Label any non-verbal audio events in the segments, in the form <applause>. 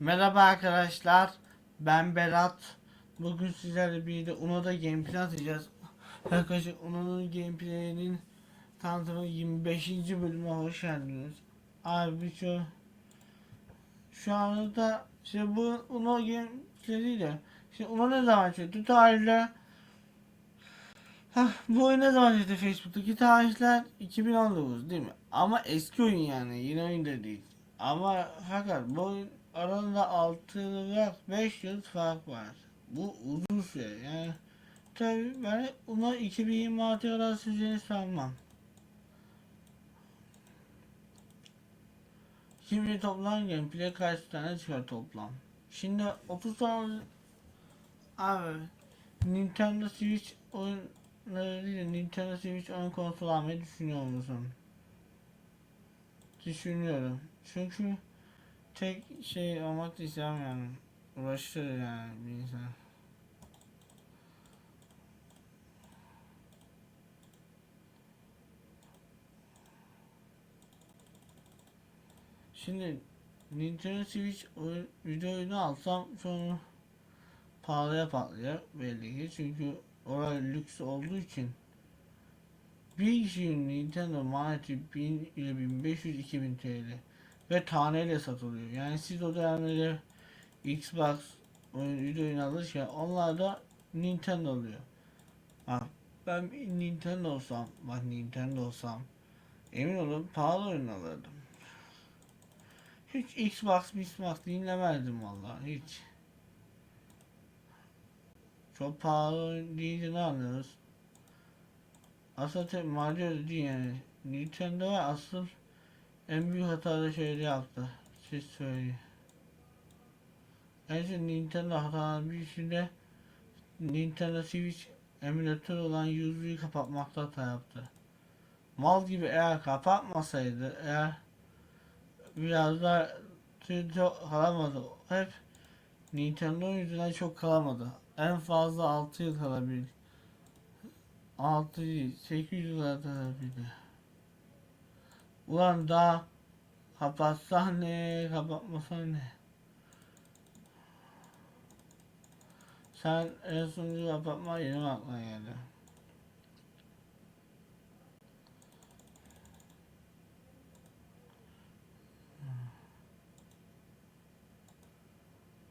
Merhaba arkadaşlar. Ben Berat. Bugün sizlerle birlikte Uno'da gameplay atacağız. Arkadaşlar Uno'nun gameplay'inin tanıtımı 25. bölüme hoş geldiniz. Abi şu şu anda işte bu Uno gameplay Şimdi Uno ne zaman çıktı? Tarihler Hah, bu oyun ne zaman çıktı Facebook'taki tarihler 2019 değil mi? Ama eski oyun yani yeni oyun da değil. Ama fakat bu oyun aralarında 6 yıl 5 yıl fark var. Bu uzun süre yani. Tabii ben ona 2026 kadar süreceğini sanmam. Şimdi toplam gameplay kaç tane çıkar toplam? Şimdi 30 tane abi Nintendo Switch oyunları değil Nintendo Switch oyun konsolu almayı düşünüyor musun? Düşünüyorum. Çünkü tek şey olmak yani. Uğraşır yani bir insan. Şimdi Nintendo Switch oyun, video oyunu alsam sonra pahalıya patlıyor belli ki çünkü orası lüks olduğu için bir kişinin Nintendo maliyeti 1000 ile 1500 2000 TL ve taneyle satılıyor. Yani siz o dönemde Xbox oyun oyunu alırken onlar da Nintendo alıyor. Bak ben Nintendo olsam, bak Nintendo olsam emin olun pahalı oyun alırdım. Hiç Xbox, Xbox dinlemezdim vallahi hiç. Çok pahalı oyun deyince ne anlıyoruz? Aslında Mario değil yani. Nintendo asıl en büyük hata da şöyle yaptı. Siz söyleyin. Ayrıca Nintendo hataların birisinde Nintendo Switch emülatör olan yüzüğü kapatmakta hata yaptı. Mal gibi eğer kapatmasaydı eğer biraz da çok kalamadı. Hep Nintendo yüzünden çok kalamadı. En fazla 6 yıl kalabildi. 6 değil 8 yıl kalabildi. Ulan daha kapatsan ne kapatmasan ne? Sen en sonuncu kapatma yeni aklına geldi?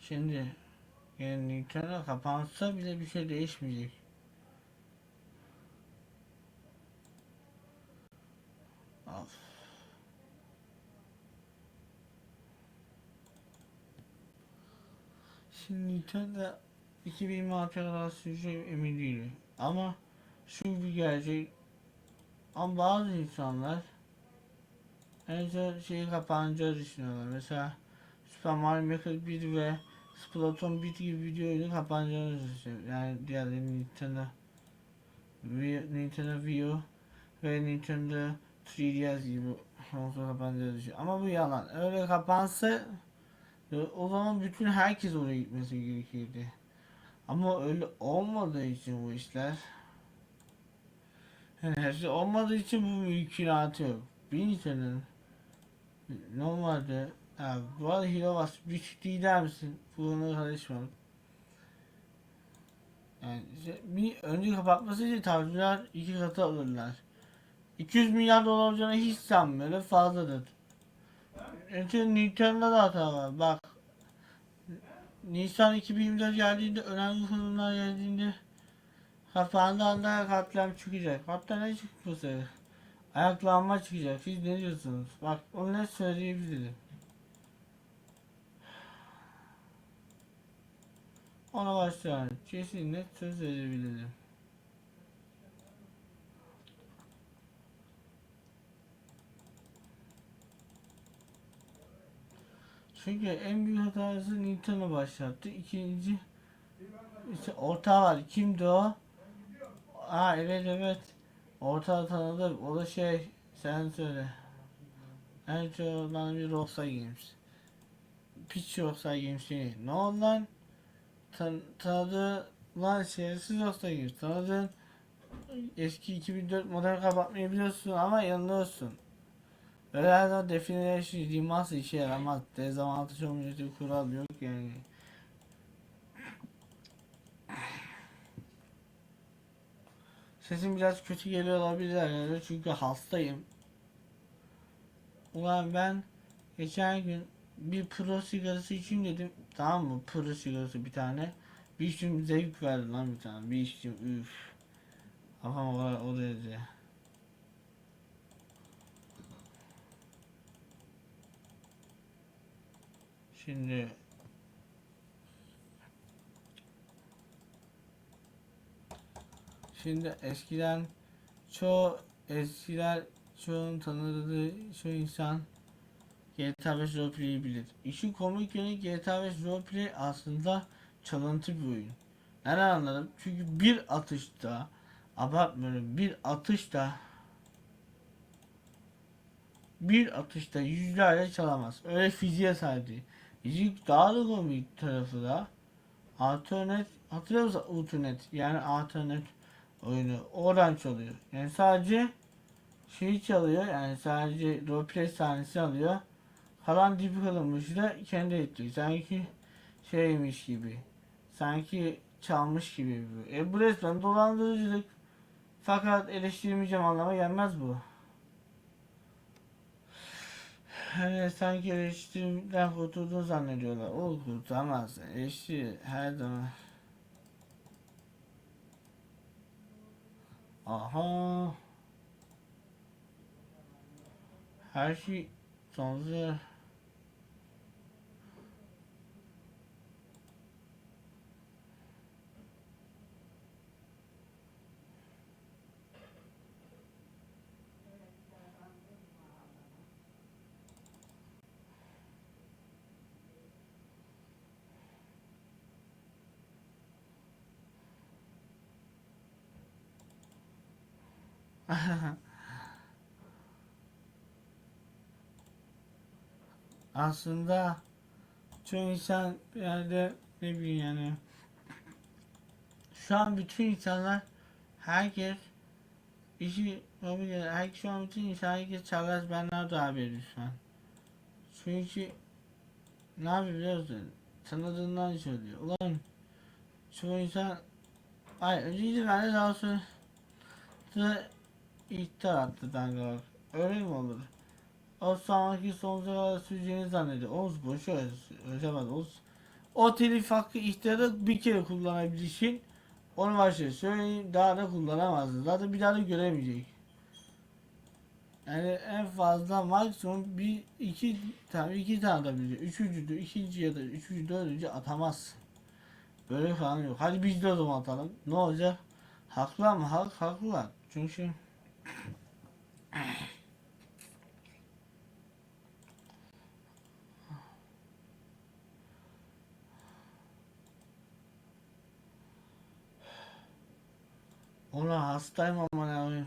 Şimdi yani Nintendo kapansa bile bir şey değişmeyecek. Şimdi Nintendo 2026 kadar sürecek emin değilim. Ama şu bir gerçek. Ama bazı insanlar en son şeyi kapanacağı düşünüyorlar. Mesela Super Mario Maker 1 ve Splatoon 1 gibi video oyunu kapanacağını düşünüyor. Yani diğerleri Nintendo Wii, Nintendo Wii ve Nintendo 3DS gibi konsol kapanacağını düşünüyor. Ama bu yalan. Öyle kapansa o zaman bütün herkes oraya gitmesi gerekirdi. Ama öyle olmadığı için bu işler her şey olmadığı için bu mümkünatı yok. Bir insanın normalde ya bu arada hile bas bir değil der misin? Buna karışmam. Yani işte bir önce kapatması için tavsiyeler iki katı alırlar. 200 milyar dolar olacağını hiç sanmıyorum fazladır. Çünkü Nintendo'da hata var. Bak Nisan 2024 geldiğinde önemli konular geldiğinde kapandığı anda katliam çıkacak. Hatta ne çıkması? Ayaklanma çıkacak. Siz ne diyorsunuz? Bak onu ne söyleyebilirim. Ona başlayalım. Kesinlikle söz verebilirim. Çünkü en büyük hatası Nintendo başlattı. İkinci işte orta var. Kimdi o? Aa evet evet. Orta tanıdık. O da şey sen söyle. En çok olan bir Rockstar Games. Piç Rockstar Games şey. Ne oldu lan? Tan tanıdığı lan şerefsiz Rockstar Games. Tanıdığın eski 2004 model kapatmayı biliyorsun ama yanılıyorsun. Zaman definition remaster işe yaramaz. Dezavantaj olmayacak bir kural yok yani. Sesim biraz kötü geliyor olabilir herhalde çünkü hastayım. Ulan ben geçen gün bir pro sigarası içeyim dedim. Tamam mı? Pro sigarası bir tane. Bir içim zevk verdi lan bir tane. Bir içim üf. Kafam o, o Şimdi Şimdi eskiden çoğu eskiler çoğun tanıdığı çoğu insan GTA 5 Roleplay'i bilir. İşin komik yönü GTA 5 Roleplay aslında çalıntı bir oyun. Nereden anladım? Çünkü bir atışta abartmıyorum bir atışta bir atışta yüzlerce çalamaz. Öyle fiziğe sahip değil. İşin daha da komik tarafı da Alternet hatırlıyor musun Alternet yani Alternet oyunu oradan çalıyor. Yani sadece şeyi çalıyor yani sadece roleplay sahnesi alıyor. Kalan dibi kalınmış da kendi etti. Sanki şeymiş gibi. Sanki çalmış gibi. E bu resmen dolandırıcılık. Fakat eleştirmeyeceğim anlama gelmez bu. Hani sanki eleştirimden kurtulduğunu zannediyorlar. O kurtulamaz. Eleştiri her zaman. Aha. Her şey sonsuza Aslında çoğu insan yani ne bileyim yani şu an bütün insanlar herkes işi yapabilir. Herkes şu an bütün insan herkes Charles Bernardo abi lütfen. Çünkü ne yapıyor biliyor musun? Tanıdığından söylüyor. Ulan çoğu insan Ay önceydi ben de daha sonra ihtar attı Dangalak. Öyle mi olur? O sonraki sonsuza kadar süreceğini zannediyor. Oğuz boş ver. Ölemez Oğuz. O telif hakkı ihtarı bir kere kullanabilirsin. Onu başta söyleyeyim daha da kullanamazsın. Zaten bir daha da göremeyecek. Yani en fazla maksimum bir iki tane iki tane atabilir. Üçüncü, ikinci ya da üçüncü, dördüncü atamazsın. Böyle falan yok. Hadi biz de o zaman atalım. Ne olacak? Haklı mı? Hak, haklılar. Çünkü Ona hastayım ama ne yapayım?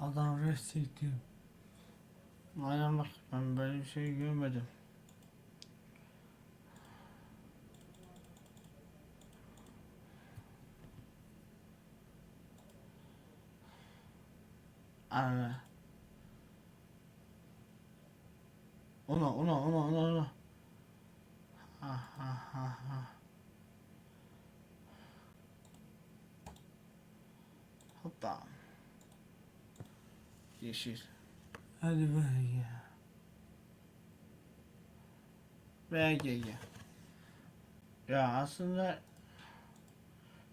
Adam rest ediyor. Aynen bak ben böyle bir şey görmedim. Aynen. Ona ona ona ona ona. Ha ha ha ha. Hoppa. Yeşil. Hadi be ya. BGG. Ya aslında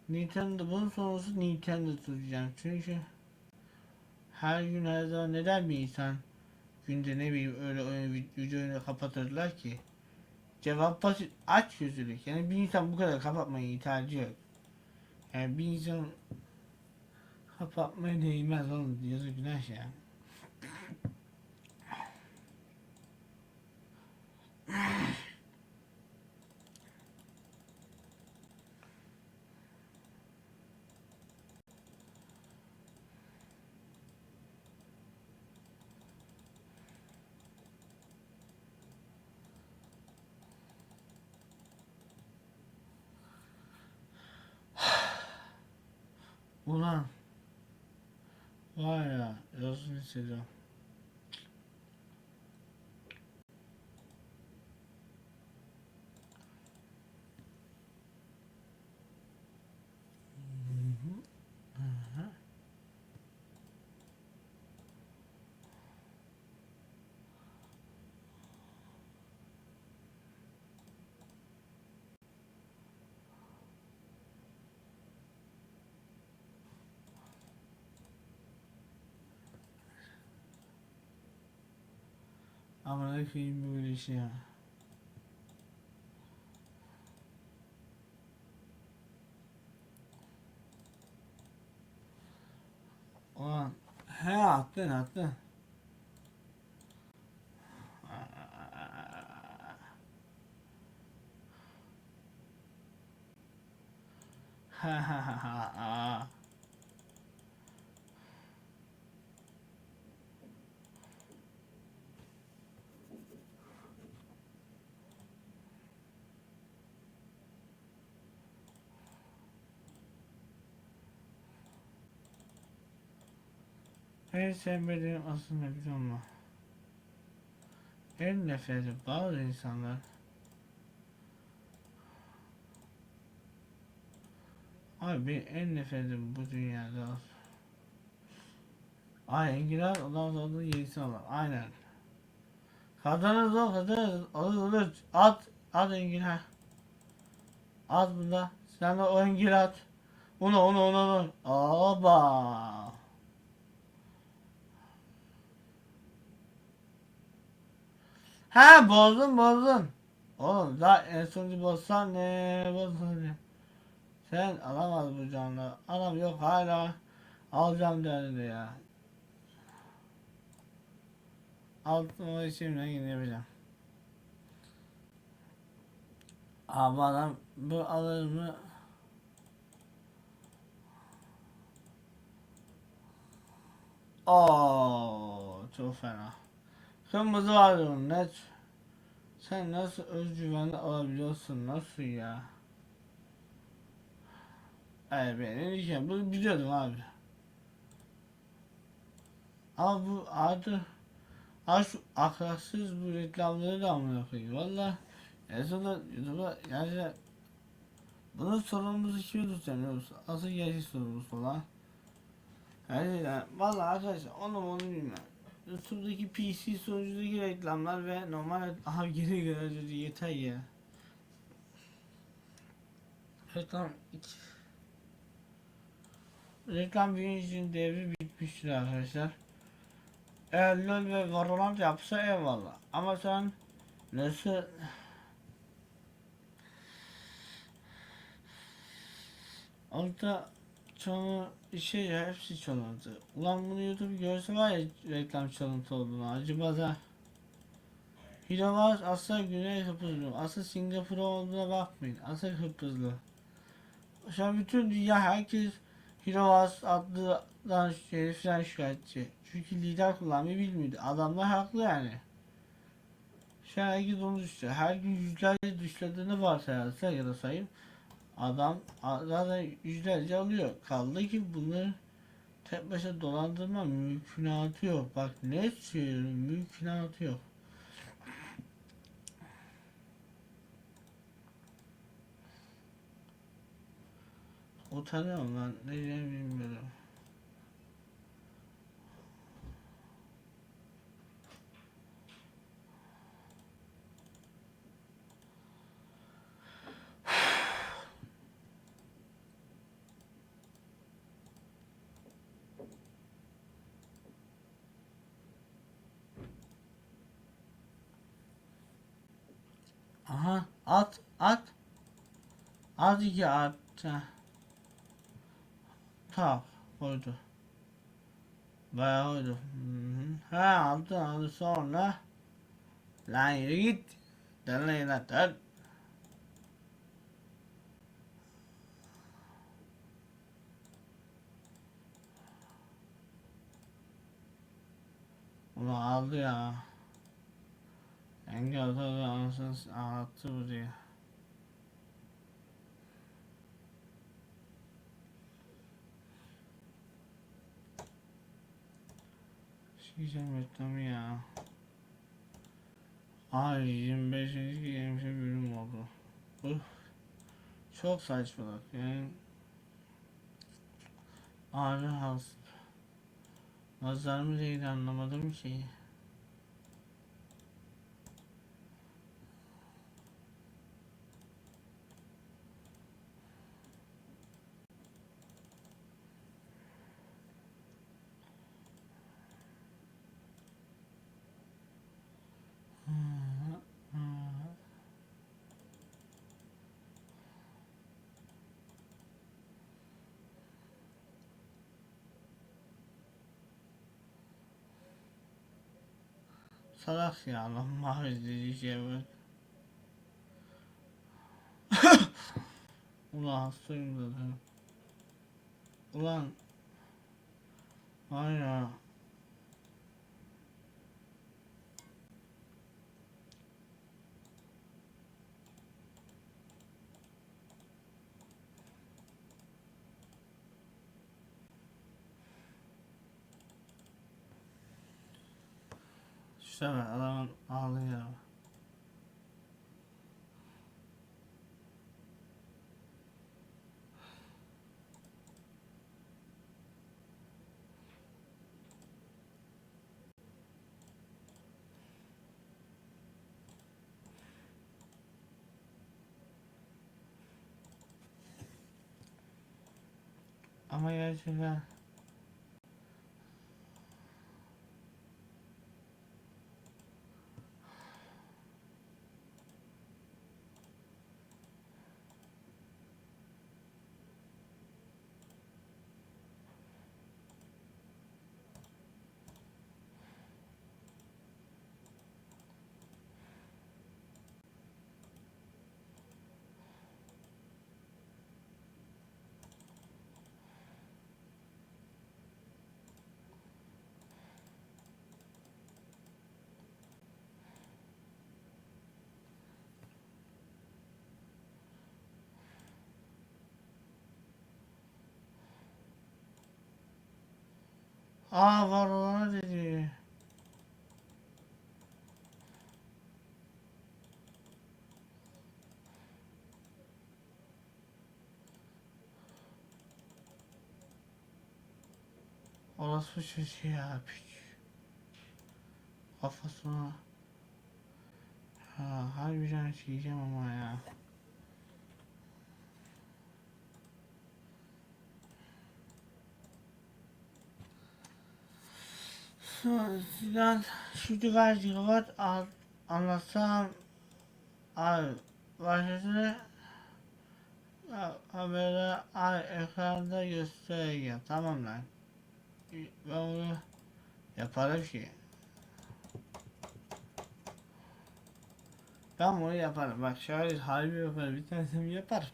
Nintendo bunun sonrası Nintendo tutacağım çünkü her gün her zaman neden bir insan günde ne bileyim öyle oyun video kapatırlar ki. Cevap basit aç gözlülük. Yani bir insan bu kadar kapatmayı tercih yok. Yani bir insan kapatmaya değmez oğlum yazık günah şey ya. <laughs> Vay ya. Yazın hissediyorum. Ama ne koyayım böyle şey ya. Ulan he attın attın. Ha ha ha ha En sevmediğim aslında biliyor musun? En nefreti bazı insanlar Abi en nefretim bu dünyada. Ay enginar ondan sonra yerisi var. Aynen. Kazanırız o kazanırız. Olur olur. At. At enginar. At bunda. Sen de o enginar at. Onu onu onu onu. Oba. Ha bozdun bozdun. Oğlum daha en sonuncu bozsan ne bozdun ne. Sen alamaz bu canlı. Adam yok hala alacağım derdi ya. Altıma yine yapacağım. Abi adam bu alır mı? Oo, çok fena. Kırmızı vardı onun net. Sen nasıl özgüvenli alabiliyorsun? Nasıl ya? Ay ben ne diyeceğim? Bunu biliyordum abi. Ama bu Abi şu ahlaksız bu reklamları da amına koyayım. Valla en sonunda YouTube'a yani bunun sorumlusu kim tutacağım? Asıl gerçek sorumlusu olan. Yani, yani valla arkadaşlar onu onu bilmem. YouTube'daki PC sunucudaki reklamlar ve normal abi geri görece yeter ya. Reklam iki. Reklam birincisinin devri bitmiştir arkadaşlar. Eğer LoL ve Valorant yapsa eyvallah. Ama sen nasıl Altta çoğu şey ya hepsi çalıntı. Ulan bunu YouTube görse var ya reklam çalıntı olduğunu acaba da Hilavaz asla Güney Kıbrıslı. Asıl Singapur olduğuna bakmayın. Asıl Kıbrıslı. Şu an bütün dünya herkes Hilavaz adlıdan heriften şikayetçi. Çünkü lider kullanmayı bilmiyordu. Adamlar haklı yani. Şu an herkes onu düşüyor. Her gün yüzlerce düşlediğini varsayarsa ya da sayayım. Adam zaten yüzlerce alıyor. Kaldı ki bunu tek başına dolandırma mümkünatı yok. Bak ne söylüyorum mümkünatı yok. Utanıyorum lan. Ne diyeceğimi bilmiyorum. Aha at at. At iki at. Tamam koydu. Bayağı koydu. Ha aldı aldı sonra. Lan yürü git. Dön lan dön. Ulan aldı ya. Engel tabi anasını attı buraya. Sikeceğim reklamı ya. Ay 25. gelmiş bölüm oldu. Uf. Çok saçmalık yani. Ağrı hasta. Nazar mı değil anlamadım ki. Salak ya Allah mahvedici şey bak. <laughs> Ulan hastayım zaten. Ulan. Var ya. İşte bak adam ağlıyor. Ama gerçekten Aa var olana dedi. Orası çocuğu ya piç. Kafasına. Ha, harbiden çiğeceğim ama ya. Sizden şu kadar al, anlatsam ay başlasını haberde ay ekranda göstereceğim. Tamam lan. Ben onu yaparım ki. Ben bunu yaparım. Bak şöyle harbi yaparım. Bir tanesini yaparım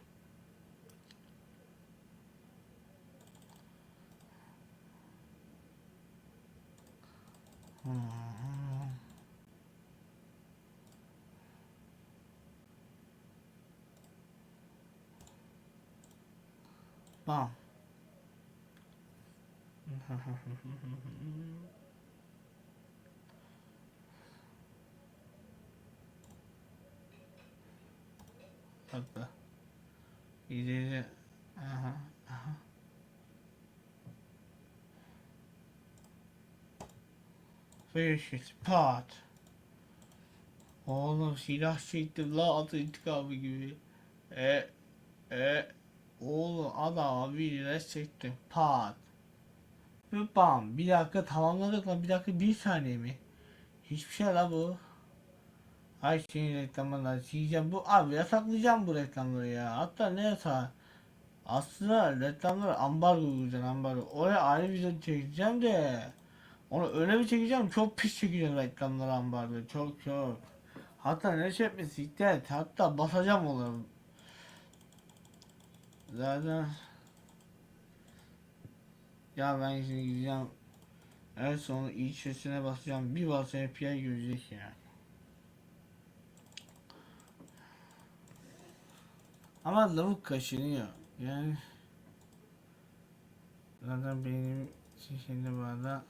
Hmm. Bam. Hatta. İyice aha aha. Finish it pot. Oğlum silah çektim la atı intikamı gibi. E e oğlum adam bir res çektim. Pat. Ve bam. Bir dakika tamamladık lan. Bir dakika bir saniye mi? Hiçbir şey la bu. Ay senin reklamlarla sileceğim. Bu abi yasaklayacağım bu reklamları ya. Hatta ne yasağı? Aslında reklamları ambargo uygulayacağım ambargo. Oraya ayrı video çekeceğim de. Onu öyle bir çekeceğim çok pis çekeceğim reklamları ambargo. Çok çok. Hatta ne çekmesi siklet. Hatta basacağım onu. Zaten ya ben şimdi gideceğim en son iç sesine basacağım. Bir basaya API görecek ya. Ama lavuk kaşınıyor. Yani zaten benim şimdi bu arada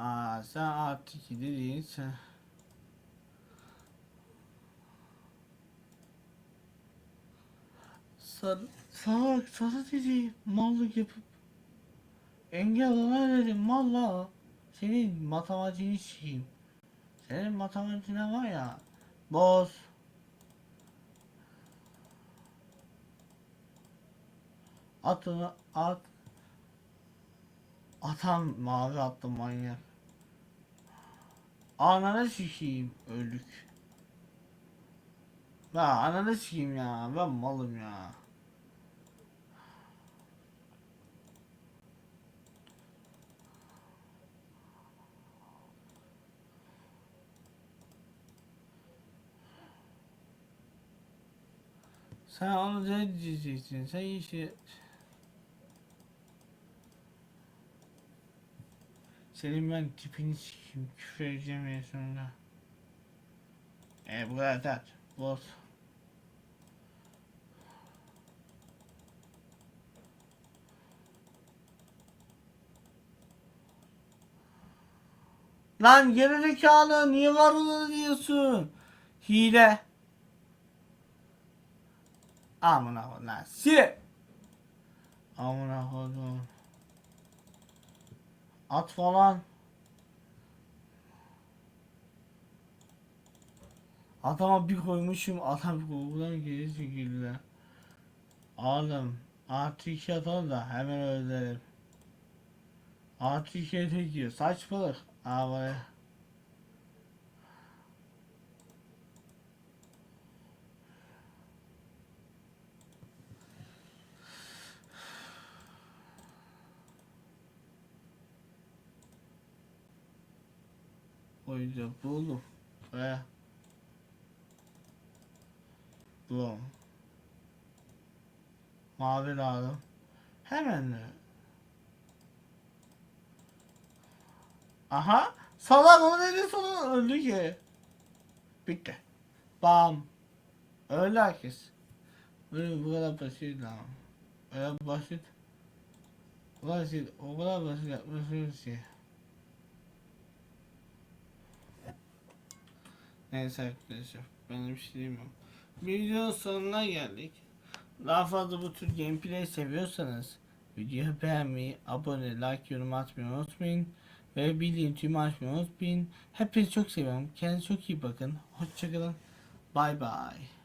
Sen artı 2 değilsin. Sarı, salak sarı dedi mallık yapıp engel ona dedim malla senin matematiğini sikeyim senin matematiğine var ya boz. Atını at. Atan mavi attı manyak ananı sikeyim. Öldük. Ya ananı sikeyim ya. Ben malım ya. Sen onu ne diyeceksin? Sen işi... Senin ben tipini sikeyim. Küfür edeceğim en sonunda. E bu kadar tat. Boz. Lan gerizekalı niye var onu diyorsun? Hile. Amına lan. Si. Amına koydum. At falan. Adama bir koymuşum adam Google'dan geri çekildi. Oğlum artı iki atalım da hemen öldürelim. Artı ikiye tek yiyor. Saçmalık. Abi. Oyuncu buldum. Ve bu mavi lazım. Hemen de. Aha. Salak o dedi sonra öldü ki. Bitti. Bam. Öldü herkes. Böyle bu kadar basit lan. Öyle basit. Basit. O kadar basit yapmışsınız ki. Neyse arkadaşlar ben bir şey demiyorum. Videonun sonuna geldik. Daha fazla bu tür gameplay seviyorsanız videoyu beğenmeyi, abone, like, yorum atmayı unutmayın. Ve bildiğim tüm açmayı unutmayın. Hepinizi çok seviyorum. Kendinize çok iyi bakın. Hoşçakalın. Bye bye.